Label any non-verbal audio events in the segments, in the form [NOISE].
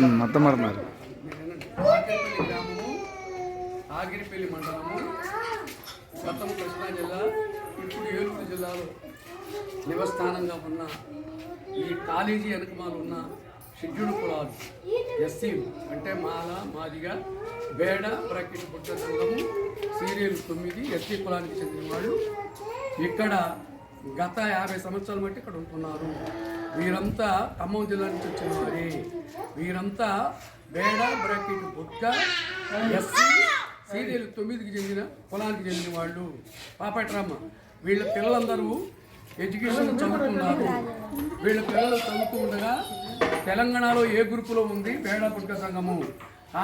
ఉమ్, మొత్తం పడుతున్నారు ఆగిరిపల్లి గ్రామము ఆగిరిపల్లి మండలము గతం కృష్ణా జిల్లా ఇప్పుడు ఏలూరు జిల్లాలో నివస్థానంగా ఉన్న ఈ కాలేజీ వెనకమాల ఉన్న షెడ్యూల్ కులాలు ఎస్సీ అంటే మాల మాదిగా బేడ బ్రాకెట్ పుట్ట సంఘము సీరియల్ తొమ్మిది ఎస్సీ కులానికి చెందిన వాళ్ళు ఇక్కడ గత యాభై సంవత్సరాల బట్టి ఇక్కడ ఉంటున్నారు. వీరంతా ఖమ్మం జిల్లా నుంచి వచ్చిన వారి వీరంతా బేడ బ్రాకెట్ బుట్ట ఎస్సీ సీరియల్ తొమ్మిదికి చెందిన కులానికి చెందిన వాళ్ళు. పాపట్రామ వీళ్ళ పిల్లలందరూ ఎడ్యుకేషన్ చదువుతున్నారు వీళ్ళ పిల్లలు చదువుతూ ఉండగా తెలంగాణలో ఏ గ్రూపులో ఉంది? బేడా పుట్ట సంఘము.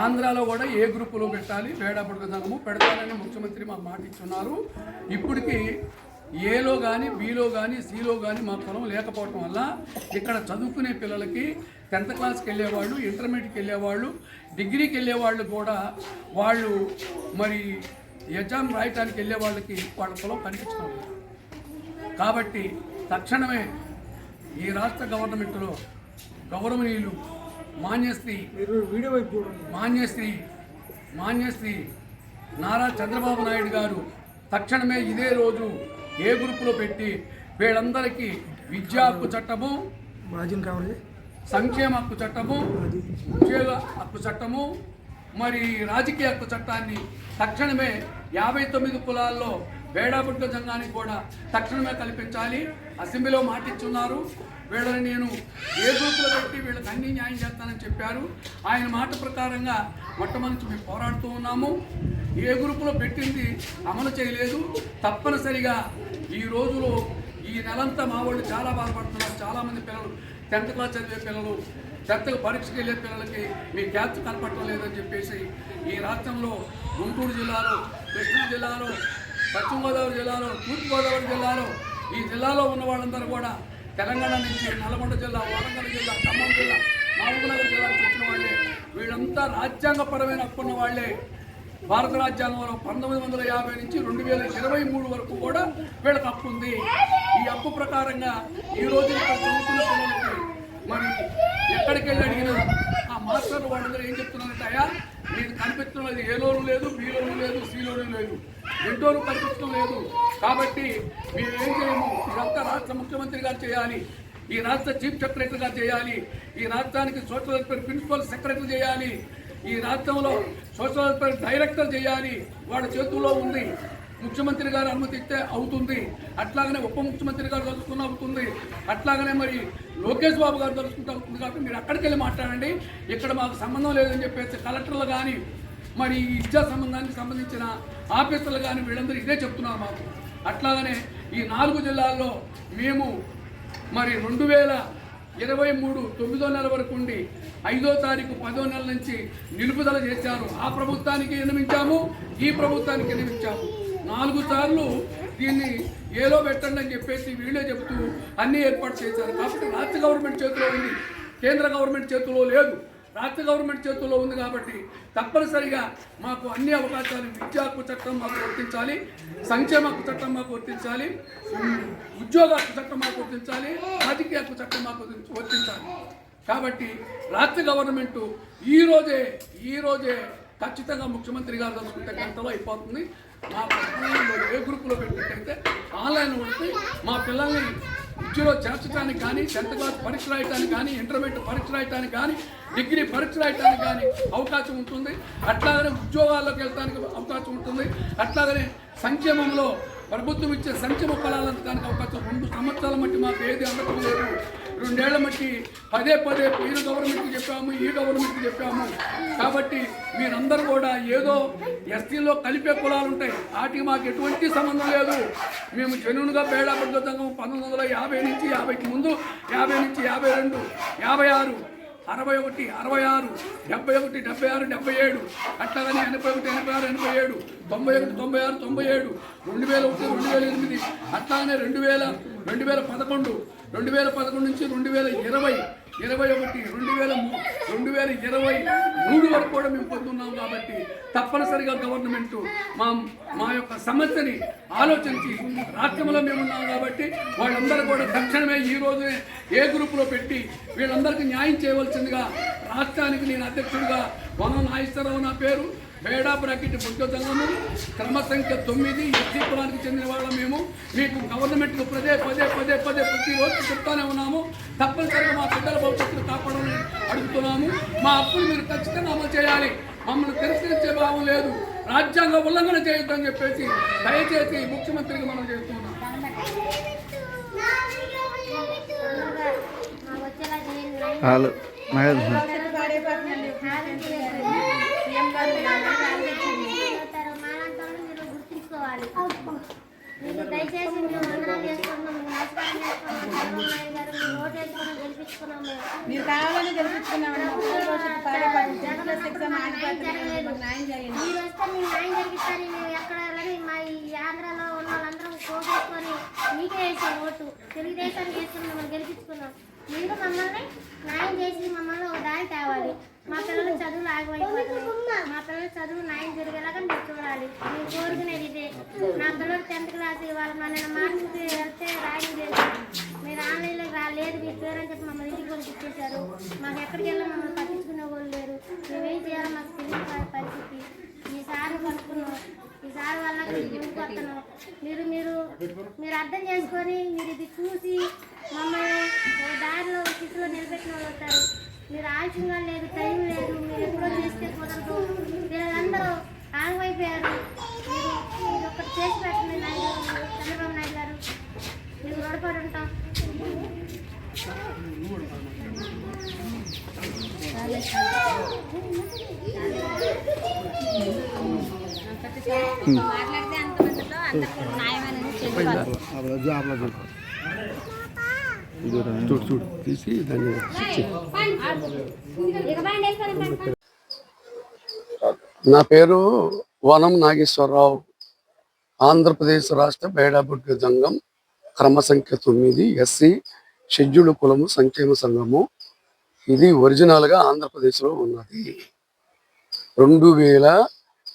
ఆంధ్రాలో కూడా ఏ గ్రూపులో పెట్టాలి? బేడా పుట్ట సంఘము పెడతారని ముఖ్యమంత్రి మాకు మాట ఇచ్చున్నారు ఇప్పటికీ ఏలో కానీ బీలో కానీ సిలో కానీ మా కులం లేకపోవటం వల్ల ఇక్కడ చదువుకునే పిల్లలకి టెన్త్ క్లాస్కి వెళ్ళేవాళ్ళు ఇంటర్మీడియట్కి వెళ్ళేవాళ్ళు డిగ్రీకి వెళ్ళేవాళ్ళు కూడా వాళ్ళు మరి ఎగ్జామ్ రాయటానికి వెళ్ళే వాళ్ళకి వాళ్ళ కులం కనిపించడం లేదు. కాబట్టి తక్షణమే ఈ రాష్ట్ర గవర్నమెంట్లో గౌరవనీయులు మాన్యశ్రీ మాన్యశ్రీ మాన్యశ్రీ నారా చంద్రబాబు నాయుడు గారు తక్షణమే ఇదే రోజు ఏ గ్రూపులో పెట్టి వీళ్ళందరికీ విద్యా హక్కు చట్టము కావాలి. సంక్షేమ హక్కు చట్టము ఉద్యోగ హక్కు చట్టము మరి రాజకీయ హక్కు చట్టాన్ని తక్షణమే యాభై తొమ్మిది కులాల్లో బేడాపుట్ట సంఘానికి కూడా తక్షణమే కల్పించాలి. అసెంబ్లీలో మాటిచ్చున్నారు. వీళ్ళని నేను ఏ గ్రూపులో పెట్టి వీళ్ళకి అన్ని న్యాయం చేస్తానని చెప్పారు. ఆయన మాట ప్రకారంగా మొట్టమొదటి మేము పోరాడుతూ ఉన్నాము. ఏ గ్రూపులో పెట్టింది అమలు చేయలేదు. తప్పనిసరిగా ఈ రోజులో ఈ నెలంతా మా వాళ్ళు చాలా బాధపడుతున్నారు. చాలామంది పిల్లలు టెన్త్ క్లాస్ చదివే పిల్లలు టెన్త్ పరీక్షకి వెళ్ళే పిల్లలకి మీ క్యాచ్ కనపడటం లేదని చెప్పేసి ఈ రాష్ట్రంలో గుంటూరు జిల్లాలో కృష్ణా జిల్లాలో పశ్చిమ గోదావరి జిల్లాలో తూర్పుగోదావరి జిల్లాలో ఈ జిల్లాలో ఉన్న వాళ్ళందరూ కూడా తెలంగాణ నుంచి నల్గొండ జిల్లా వరంగల్ జిల్లా ఖమ్మం జిల్లా మహబూబ్నగర్ జిల్లా వచ్చిన వాళ్ళే. వీళ్ళంతా రాజ్యాంగపరమైన హక్కున్న వాళ్ళే. భారత రాజ్యాంగంలో పంతొమ్మిది వందల యాభై నుంచి రెండు వేల ఇరవై మూడు వరకు కూడా వీళ్ళకి తప్పు ఉంది. ఈ అప్పు ప్రకారంగా ఈ రోజు ఇక్కడ చదువుతున్న పిల్లలకి మరి ఎక్కడికి వెళ్ళి అడిగినా ఆ మాస్టర్ వాళ్ళందరూ ఏం చెప్తున్నారంటే అయ్యా మీకు కనిపించడం ఏ లోను లేదు బి లోను లేదు సి లోను లేదు. రెండోను కనిపించడం లేదు. కాబట్టి మీరు ఏం చేయము? ఇదంతా రాష్ట్ర ముఖ్యమంత్రి గారు చేయాలి. ఈ రాష్ట్ర చీఫ్ సెక్రటరీ గారు చేయాలి. ఈ రాష్ట్రానికి సోషల్ వెల్ఫేర్ ప్రిన్సిపల్ సెక్రటరీ చేయాలి. ఈ రాష్ట్రంలో సోషల్ వెల్ఫేర్ డైరెక్టర్ చేయాలి. వాళ్ళ చేతుల్లో ఉంది. ముఖ్యమంత్రి గారు అనుమతి ఇస్తే అవుతుంది. అట్లాగనే ఉప ముఖ్యమంత్రి గారు తలుచుకున్న అవుతుంది. అట్లాగనే మరి లోకేష్ బాబు గారు తలుచుకుంటే అవుతుంది కాబట్టి మీరు అక్కడికి వెళ్ళి మాట్లాడండి. ఇక్కడ మాకు సంబంధం లేదని చెప్పేసి కలెక్టర్లు కానీ మరి ఈ విద్యా సంబంధానికి సంబంధించిన ఆఫీసర్లు కానీ వీళ్ళందరూ ఇదే చెప్తున్నారు మాకు. అట్లాగనే ఈ నాలుగు జిల్లాల్లో మేము మరి రెండు వేల ఇరవై మూడు తొమ్మిదో నెల వరకు ఉండి ఐదో తారీఖు పదో నెల నుంచి నిలుపుదల చేశారు. ఆ ప్రభుత్వానికి విన్నవించాము ఈ ప్రభుత్వానికి విన్నవించాము నాలుగు సార్లు దీన్ని ఏలో పెట్టండి అని చెప్పేసి వీళ్ళే చెప్తూ అన్ని ఏర్పాటు చేశారు. కాబట్టి రాష్ట్ర గవర్నమెంట్ చేతిలో ఉంది. కేంద్ర గవర్నమెంట్ చేతిలో లేదు. రాష్ట్ర గవర్నమెంట్ చేతుల్లో ఉంది కాబట్టి తప్పనిసరిగా మాకు అన్ని అవకాశాలు విద్యా చట్టం మాకు వర్తించాలి సంక్షేమ చట్టం మాకు వర్తించాలి ఉద్యోగ చట్టం మాకు వర్తించాలి రాజకీయ చట్టం మాకు వర్తించాలి. కాబట్టి రాష్ట్ర గవర్నమెంట్ ఈరోజే ఈరోజే ఈ రోజే ఖచ్చితంగా ముఖ్యమంత్రి గారు తలుచుకుంటే గంటలో అయిపోతుంది. మా ఏ గ్రూపులో పెట్టినట్టయితే ఆన్లైన్ ఉంటే మా పిల్లల్ని ఉద్యోగంలో చేర్చడానికి కానీ టెన్త్ క్లాస్ పరీక్ష రాయటానికి కానీ ఇంటర్మీడియట్ పరీక్ష రాయటానికి కానీ డిగ్రీ పరీక్ష రాయటానికి కానీ అవకాశం ఉంటుంది. అట్లాగనే ఉద్యోగాల్లోకి వెళ్ళడానికి అవకాశం ఉంటుంది. అట్లాగనే సంక్షేమంలో ప్రభుత్వం ఇచ్చే సంక్షేమ ఫలాలకు అవకాశం. రెండు సంవత్సరాల మట్టి మాకు ఏది అందటం లేదు రెండేళ్ళ మట్టి పదే పదే పోయిన గవర్నమెంట్కి చెప్పాము ఈ గవర్నమెంట్కి చెప్పాము. కాబట్టి మీరందరూ కూడా ఏదో ఎస్టీలో కలిపే కులాలు ఉంటాయి. వాటికి మాకు ఎటువంటి సంబంధం లేదు. మేము జనునుగా పేడా సంఘం పంతొమ్మిది వందల యాభై నుంచి యాభైకి ముందు యాభై నుంచి యాభై రెండు యాభై ఆరు అరవై ఒకటి అరవై ఆరు డెబ్బై ఒకటి డెబ్బై ఆరు డెబ్బై ఏడు అట్లాగని ఎనభై ఒకటి ఎనభై ఆరు ఎనభై ఏడు తొంభై ఒకటి తొంభై ఆరు తొంభై ఏడు రెండు వేల ఒకటి రెండు వేల ఎనిమిది అట్లానే రెండు వేల రెండు వేల పదకొండు రెండు వేల పదకొండు నుంచి రెండు వేల ఇరవై ఇరవై ఒకటి రెండు వేల రెండు వేల ఇరవై మూడు వరకు కూడా మేము పొందున్నాం కాబట్టి తప్పనిసరిగా గవర్నమెంట్ మా మా యొక్క సమస్యని ఆలోచించి రాష్ట్రంలో మేము ఉన్నాం కాబట్టి వాళ్ళందరూ కూడా తక్షణమే ఈ రోజునే ఏ గ్రూపులో పెట్టి వీళ్ళందరికీ న్యాయం చేయవలసిందిగా రాష్ట్రానికి నేను అధ్యక్షుడిగా వనం నాగేశ్వరరావు నా పేరు. బేడా బ్రాకెట్ బుద్ధ క్రమ సంఖ్య తొమ్మిది ఎస్సీ కులానికి చెందిన వాళ్ళ మేము. మీకు గవర్నమెంట్కు పదే పదే పదే పదే ప్రతిరోజు చెప్తానే ఉన్నాము. తప్పనిసరిగా మా బిడ్డల భవిష్యత్తును కాపాడాలని అడుగుతున్నాము. మా అప్పులు మీరు ఖచ్చితంగా అమలు చేయాలి. మమ్మల్ని తిరస్కరించే భావం లేదు. రాజ్యాంగ ఉల్లంఘన చేయొద్దని చెప్పేసి దయచేసి ముఖ్యమంత్రికి మనం చేస్తున్నాం. వాళ్ళు మీరు గుర్తుంచుకోవాలి దయచేసి మీరు వందనాలు చేసుకున్నాం నమస్కారం చేసుకున్నాం గారు మీరు వేసుకున్నాం గెలిపించుకున్నాం మీరు కావాలని గెలిపించుకున్నామని మా మీరు వస్తే న్యాయం జరిగిస్తారు మేము ఎక్కడ మా ఈ ఆంధ్రాలో ఉన్న వాళ్ళందరం పోగేసుకొని మీకే వేసాం ఓటు తెలుగుదేశానికి వేసుకుని మనం గెలిపించుకున్నాం మీరు మమ్మల్ని న్యాయం చేసి మమ్మల్ని ఒక దారి తేవాలి. మా పిల్లల చదువులు ఆగిపోయిపోతున్నాయి మా పిల్లల చదువు న్యాయం జరిగేలాగా మీరు చూడాలి. మేము కోరుకునేది ఇదే. నా పిల్లలు టెన్త్ క్లాస్ వాళ్ళ మన మార్క్స్కి వెళ్తే ర్యాంక్ చేశారు మీరు ఆన్లైన్లో రాలేదు మీ పేరు అని చెప్పి మమ్మల్ని ఇంటికి పంపించేశారు మాకు ఎక్కడికి వెళ్ళి మమ్మల్ని పట్టించుకునే వాళ్ళు లేరు. మేమేం చేయాలో మాకు తెలియదు పరిస్థితి. ఈసారి ఈ సార్ వల్ల ముందుకు వస్తున్నాం మీరు మీరు మీరు అర్థం చేసుకొని మీరు ఇది చూసి మమ్మల్ని దారిలో స్థితిలో నిలబెట్టిన వాళ్ళు అవుతారు మీరు ఆలస్యంగా లేదు టైం లేదు మీరు ఎప్పుడో చేస్తే కుదరదు. వీళ్ళందరూ ఆంగ్ మీరు మీరు ఒకటి చేసి పెట్టండి నాయుడు గారు చంద్రబాబు నాయుడు గారు మీకు రుణపడి ఉంటాం మాట్లాడితే అంతమందిలో అందరికీ న్యాయమైన చేయాలి చూడు చూడు తీసి దాన్ని నా పేరు వనం నాగేశ్వరరావు. ఆంధ్రప్రదేశ్ రాష్ట్ర బేడాబుడ్గ సంఘం క్రమ సంఖ్య తొమ్మిది ఎస్సీ షెడ్యూల్ కులము సంక్షేమ సంఘము. ఇది ఒరిజినల్గా ఆంధ్రప్రదేశ్లో ఉన్నది. రెండు వేల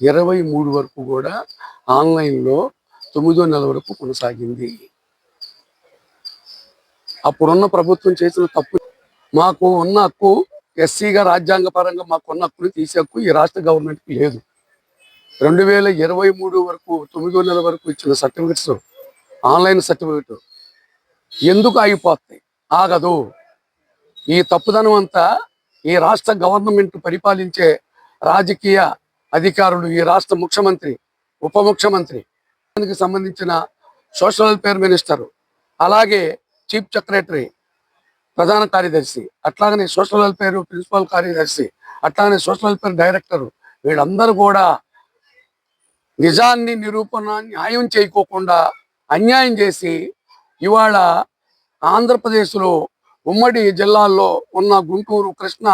ఇరవై మూడు వరకు కూడా ఆన్లైన్లో తొమ్మిదో నెల వరకు కొనసాగింది. అప్పుడున్న ప్రభుత్వం చేసిన తప్పు మాకు ఉన్న హక్కు ఎస్సీగా రాజ్యాంగపరంగా మాకు ఉన్న హక్కుని తీసే హక్కు ఈ రాష్ట్ర గవర్నమెంట్కి లేదు. రెండు వేల ఇరవై మూడు వరకు తొమ్మిదో నెల వరకు ఇచ్చిన సర్టిఫికెట్స్ ఆన్లైన్ సర్టిఫికెట్ ఎందుకు ఆగిపోతాయి? ఆగదు. ఈ తప్పుదనం అంతా ఈ రాష్ట్ర గవర్నమెంట్ పరిపాలించే రాజకీయ అధికారులు ఈ రాష్ట్ర ముఖ్యమంత్రి ఉప ముఖ్యమంత్రి దానికి సంబంధించిన సోషల్ వెల్ఫేర్ మినిస్టర్ అలాగే చీఫ్ సెక్రటరీ ప్రధాన కార్యదర్శి అట్లాగనే సోషల్ వెల్ఫేర్ ప్రిన్సిపల్ కార్యదర్శి అట్లాగనే సోషల్ వెల్ఫేర్ డైరెక్టర్ వీళ్ళందరూ కూడా నిజాన్ని నిరూపణ న్యాయం చేయకోకుండా అన్యాయం చేసి ఇవాళ ఆంధ్రప్రదేశ్లో ఉమ్మడి జిల్లాల్లో ఉన్న గుంటూరు కృష్ణ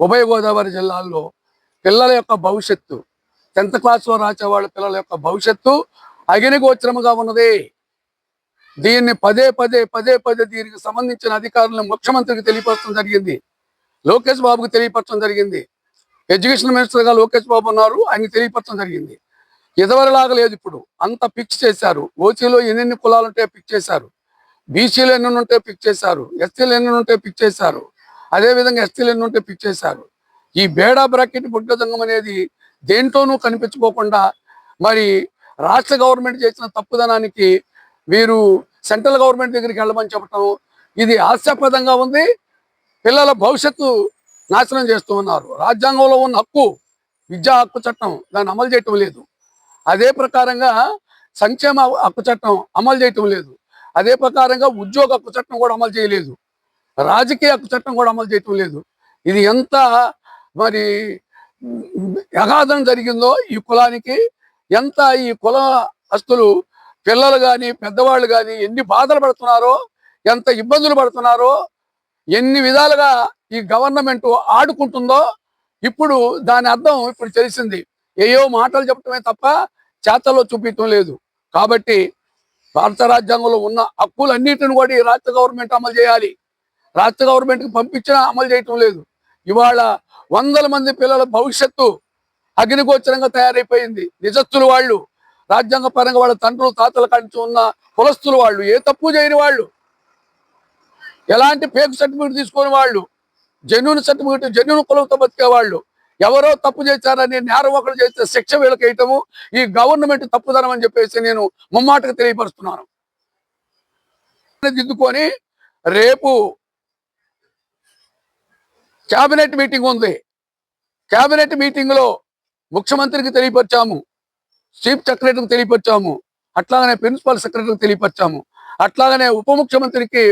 ఉభయ గోదావరి జిల్లాల్లో పిల్లల యొక్క భవిష్యత్తు. టెన్త్ క్లాస్లో రాసే వాళ్ళ పిల్లల యొక్క భవిష్యత్తు అగినిగోచరముగా ఉన్నది. దీన్ని పదే పదే పదే పదే దీనికి సంబంధించిన అధికారులను ముఖ్యమంత్రికి తెలియపరచడం జరిగింది. లోకేష్ బాబుకి తెలియపరచడం జరిగింది. ఎడ్యుకేషన్ మినిస్టర్గా లోకేష్ బాబు ఉన్నారు ఆయనకి తెలియపరచడం జరిగింది. ఇదివరలాగా లేదు ఇప్పుడు. అంత ఫిక్స్ చేశారు. ఓసీలో ఎన్నెన్ని కులాలు ఉంటే ఫిక్స్ చేశారు. బీసీలు ఎన్ని ఫిక్స్ చేశారు. ఎస్సీలు ఎన్ని ఉంటే ఫిక్స్ చేశారు. అదేవిధంగా ఎస్టీలు ఎన్ని ఉంటే ఫిక్స్ చేశారు. ఈ బేడా బ్రాకెట్ బుడ్డదంగం అనేది దేంట్లోనూ కనిపించుకోకుండా మరి రాష్ట్ర గవర్నమెంట్ చేసిన తప్పుదనానికి వీరు సెంట్రల్ గవర్నమెంట్ దగ్గరికి వెళ్ళమని చెప్పటం ఇది హాస్యాస్పదంగా ఉంది. పిల్లల భవిష్యత్తు నాశనం చేస్తూ ఉన్నారు. రాజ్యాంగంలో ఉన్న హక్కు విద్యా హక్కు చట్టం దాన్ని అమలు చేయటం లేదు. అదే ప్రకారంగా సంక్షేమ హక్కు చట్టం అమలు చేయటం లేదు. అదే ప్రకారంగా ఉద్యోగ హక్కు చట్టం కూడా అమలు చేయలేదు. రాజకీయ హక్కు చట్టం కూడా అమలు చేయటం లేదు. ఇది ఎంత మరి అగాధం జరిగిందో ఈ కులానికి? ఎంత ఈ కుల అస్తులు పిల్లలు కానీ పెద్దవాళ్ళు కానీ ఎన్ని బాధలు పడుతున్నారో ఎంత ఇబ్బందులు పడుతున్నారో ఎన్ని విధాలుగా ఈ గవర్నమెంట్ ఆడుకుంటుందో ఇప్పుడు దాని అర్థం ఇప్పుడు తెలిసింది. ఏయో మాటలు చెప్పటమే తప్ప చేతల్లో చూపించడం లేదు. కాబట్టి భారత రాజ్యాంగంలో ఉన్న హక్కులన్నింటిని కూడా ఈ రాష్ట్ర గవర్నమెంట్ అమలు చేయాలి. రాష్ట్ర గవర్నమెంట్కి పంపించినా అమలు చేయటం లేదు. ఇవాళ వందల మంది పిల్లల భవిష్యత్తు అగ్నిగోచరంగా తయారైపోయింది. నిజస్తులు వాళ్ళు రాజ్యాంగ పరంగా వాళ్ళ తండ్రులు తాతల కంచి ఉన్న కులస్తులు వాళ్ళు ఏ తప్పు చేయని వాళ్ళు ఎలాంటి ఫేక్ సర్టిఫికేట్ తీసుకుని వాళ్ళు జెన్యున్ సర్టిఫికేట్ జెన్యున్ కులంతో బతికే వాళ్ళు ఎవరో తప్పు చేశారని నేరం ఒకరు చేస్తే శిక్ష వీళ్ళకి వేయటము ఈ గవర్నమెంట్ తప్పుదనం అని చెప్పేసి నేను ముమ్మాటకు తెలియపరుస్తున్నాను. దిద్దుకొని రేపు క్యాబినెట్ మీటింగ్ ఉంది. క్యాబినెట్ మీటింగ్లో ముఖ్యమంత్రికి తెలియపరిచాము. చీఫ్ సెక్రటరీకి తెలియపరిచాము. అట్లాగనే ప్రిన్సిపల్ సెక్రటరీకి తెలియపరిచాము. అట్లాగనే ఉప ముఖ్యమంత్రికి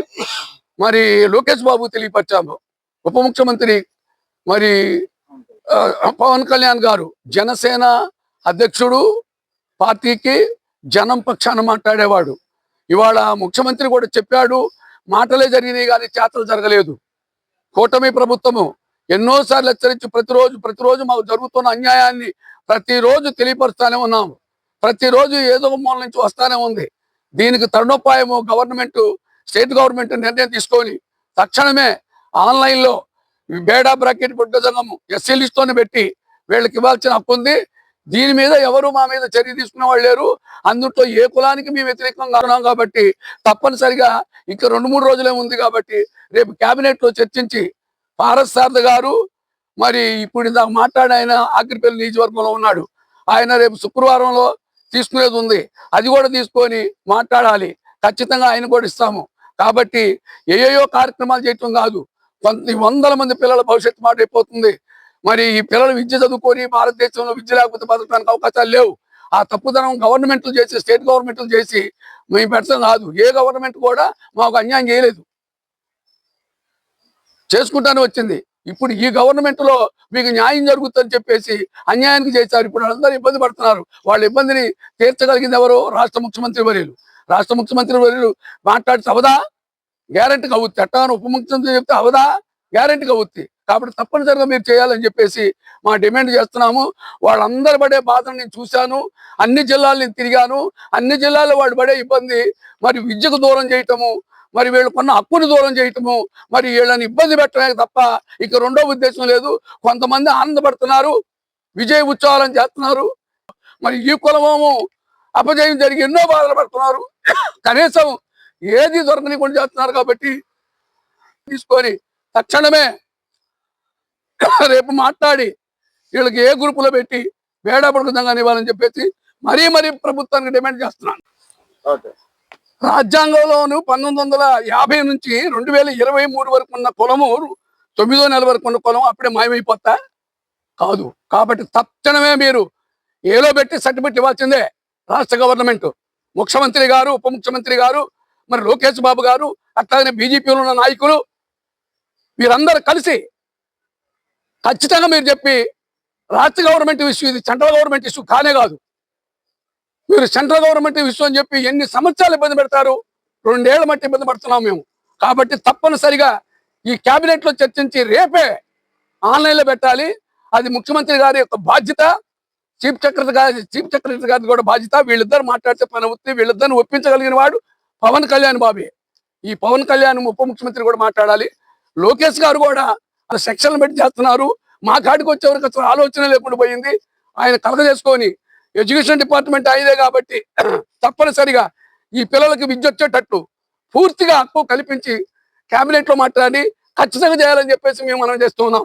మరి లోకేష్ బాబు తెలియపరిచాము. ఉప ముఖ్యమంత్రి మరి పవన్ కళ్యాణ్ గారు జనసేన అధ్యక్షుడు పార్టీకి జనం పక్షాన మాట్లాడేవాడు. ఇవాళ ముఖ్యమంత్రి కూడా చెప్పాడు మాటలే జరిగినాయి కానీ చేతలు జరగలేదు. కూటమి ప్రభుత్వము ఎన్నోసార్లు హెచ్చరించి ప్రతిరోజు ప్రతిరోజు మాకు జరుగుతున్న అన్యాయాన్ని ప్రతిరోజు తెలియపరుస్తానే ఉన్నాము ప్రతిరోజు ఏదో మూల నుంచి వస్తానే ఉంది. దీనికి తరుణోపాయము గవర్నమెంట్ స్టేట్ గవర్నమెంట్ నిర్ణయం తీసుకొని తక్షణమే ఆన్లైన్లో బేడా బ్రాకెట్ బుడ్డ సంఘము ఎస్సీ లిస్టులోనే పెట్టి వీళ్ళకి ఇవ్వాల్సిన హక్కు ఉంది దీని మీద ఎవరు మా మీద చర్య తీసుకునే వాళ్ళు లేరు. అందులో ఏ కులానికి మేము వ్యతిరేకంగా ఉన్నాం కాబట్టి తప్పనిసరిగా ఇంకా రెండు మూడు రోజులే ఉంది కాబట్టి రేపు కేబినెట్లో చర్చించి పారసార్థ గారు మరి ఇప్పుడు ఇందాక మాట్లాడిన ఆయన ఆఖరిపల్లి నియోజకవర్గంలో ఉన్నాడు. ఆయన రేపు శుక్రవారంలో తీసుకునేది ఉంది. అది కూడా తీసుకొని మాట్లాడాలి. ఖచ్చితంగా ఆయన కూడా ఇస్తాము. కాబట్టి ఏయో కార్యక్రమాలు చేయటం కాదు. కొంత వందల మంది పిల్లల భవిష్యత్తు మాట అయిపోతుంది మరి ఈ పిల్లలు విద్య చదువుకొని భారతదేశంలో విద్య లేకపోతే బతకడానికి అవకాశాలు లేవు. ఆ తప్పుదనం గవర్నమెంట్లు చేసి స్టేట్ గవర్నమెంట్లు చేసి మేము పెట్టడం కాదు. ఏ గవర్నమెంట్ కూడా మాకు అన్యాయం చేయలేదు. చేసుకుంటానే వచ్చింది. ఇప్పుడు ఈ గవర్నమెంట్లో మీకు న్యాయం జరుగుతుందని చెప్పేసి అన్యాయానికి చేశారు. ఇప్పుడు అందరూ ఇబ్బంది పడుతున్నారు. వాళ్ళ ఇబ్బందిని తీర్చగలిగింది ఎవరు? రాష్ట్ర ముఖ్యమంత్రి వర్యులు. రాష్ట్ర ముఖ్యమంత్రి వర్యులు మాట్లాడితే అవదా? గ్యారంటీ అవుద్ది. చట్టాన్ని ఉప ముఖ్యమంత్రి చెప్తే అవదా? గ్యారంటీ అవుద్ది. కాబట్టి తప్పనిసరిగా మీరు చేయాలని చెప్పేసి మా డిమాండ్ చేస్తున్నాము. వాళ్ళందరు పడే బాధను నేను చూశాను. అన్ని జిల్లాలు నేను తిరిగాను. అన్ని జిల్లాల్లో వాళ్ళు పడే ఇబ్బంది మరి విద్యకు దూరం చేయటము మరి వీళ్ళు కొన్న హక్కుని దూరం చేయటము మరి వీళ్ళని ఇబ్బంది పెట్టడమే తప్ప ఇక రెండో ఉద్దేశం లేదు. కొంతమంది ఆనందపడుతున్నారు విజయ ఉత్సవాలను చేస్తున్నారు. మరి ఈ కులమము అపజయం జరిగి ఎన్నో బాధలు పడుతున్నారు. కనీసం ఏది దొరకనికుండా చేస్తున్నారు కాబట్టి తీసుకొని తక్షణమే [LAUGHS] రేపు మాట్లాడి వీళ్ళకి ఏ గ్రూపులో పెట్టి వేడపడుకుందంగా ఇవ్వాలని చెప్పేసి మరీ మరీ ప్రభుత్వానికి డిమాండ్ చేస్తున్నాను. రాజ్యాంగంలోను పంతొమ్మిది వందల యాభై నుంచి రెండు వేల ఇరవై మూడు వరకు ఉన్న కులము తొమ్మిదో నెల వరకు ఉన్న కులం అప్పుడే మాయమైపోతా కాదు. కాబట్టి తక్షణమే మీరు ఏలో పెట్టి సర్టిఫికెట్ ఇవ్వాల్సిందే రాష్ట్ర గవర్నమెంట్. ముఖ్యమంత్రి గారు ఉప ముఖ్యమంత్రి గారు మరి లోకేష్ బాబు గారు అట్లాగనే బీజేపీలో ఉన్న నాయకులు వీరందరూ కలిసి ఖచ్చితంగా మీరు చెప్పి రాష్ట్ర గవర్నమెంట్ ఇష్యూ ఇది సెంట్రల్ గవర్నమెంట్ ఇష్యూ కానే కాదు. మీరు సెంట్రల్ గవర్నమెంట్ ఇష్యూ అని చెప్పి ఎన్ని సంవత్సరాలు ఇబ్బంది పెడతారు? రెండేళ్ళ మట్టి ఇబ్బంది పడుతున్నాం మేము. కాబట్టి తప్పనిసరిగా ఈ క్యాబినెట్లో చర్చించి రేపే ఆన్లైన్లో పెట్టాలి. అది ముఖ్యమంత్రి గారి యొక్క బాధ్యత. చీఫ్ సెక్రటరీ గారి చీఫ్ సెక్రటరీ గారి కూడా బాధ్యత. వీళ్ళిద్దరు మాట్లాడితే పని అవుతుంది. వీళ్ళిద్దరిని ఒప్పించగలిగిన వాడు పవన్ కళ్యాణ్ బాబే. ఈ పవన్ కళ్యాణ్ ఉప ముఖ్యమంత్రి కూడా మాట్లాడాలి. లోకేష్ గారు కూడా సెక్షన్లు పెట్టి చేస్తున్నారు. మా కాడికి వచ్చేవరకు అసలు ఆలోచన లేకుండా పోయింది. ఆయన కలగజేసుకొని ఎడ్యుకేషన్ డిపార్ట్మెంట్ ఆయనే కాబట్టి తప్పనిసరిగా ఈ పిల్లలకి విద్య వచ్చేటట్టు పూర్తిగా హక్కు కల్పించి క్యాబినెట్లో మాట్లాడి ఖచ్చితంగా చేయాలని చెప్పేసి మేము మనం చేస్తున్నాం